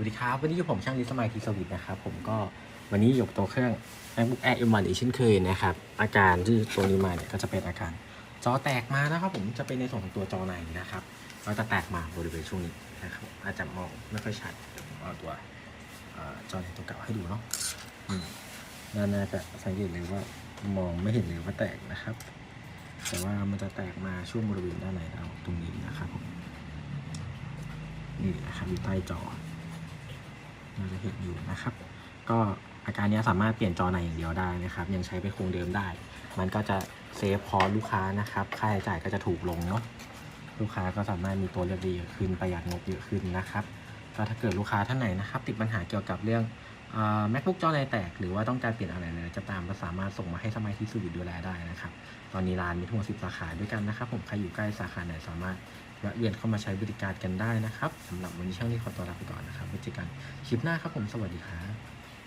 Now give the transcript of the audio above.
วัสดีครับ วันนี้อยู่ผมช่างดิสมัยทีสวิตนะครับ ผมก็วันนี้อยู่กับตัวเครื่อง MacBook Air M1 อีกเช่นเคยนะครับ อาการที่ตัวนี้มาเนี่ยก็จะเป็นอาการจอแตกมานะครับผมจะเป็นในส่วนของตัวจอในนะครับก็จะแตกมาบริเวณช่วงนี้นะครับอาจจะมองไม่ค่อยชัดเดี๋ยวผมเอาตัวอจอในตัวเก่าให้ดูเนาะน่าจะสังเกตเลยว่ามองไม่เห็นเลยว่าแตกนะครับ แต่ว่ามันจะแตกมาช่วงบริเวณด้านในเราตรงนี้นะครับผมนี่นะครับอยู่ใต้จอ ราจะเห็นอยู่นะครับ ก็อาการนี้สามารถเปลี่ยนจอในอย่างเดียวได้นะครับ ยังใช้ไปคงเดิมได้ มันก็จะเซฟพอลูกค้านะครับ ค่าใช้จ่ายก็จะถูกลงเนาะลูกค้าก็สามารถมีตัวเลือกดีขึ้นประหยัดงบเยอะขึ้นนะครับก็ถ้าเกิดลูกค้าท่านไหนนะครับ ติดปัญหาเกี่ยวกับเรื่อง macbook จอในแตก หรือว่าต้องการเปลี่ยนอะไรเลยจะตามก็สามารถส่งมาให้สมัยที่สุวิดูแลได้นะครับ ตอนนี้ร้านมีทั้งหมด10 สาขาด้วยกันนะครับ ผมใครอยู่ใกล้สาขาไหนสามารถแวะเวียนเข้ามาใช้บริการกันได้นะครับสำหรับวันนี้ช่างนี้ขอตัวลาไปก่อนนะครับไว้เจอกันคลิปหน้าครับผมสวัสดีครับ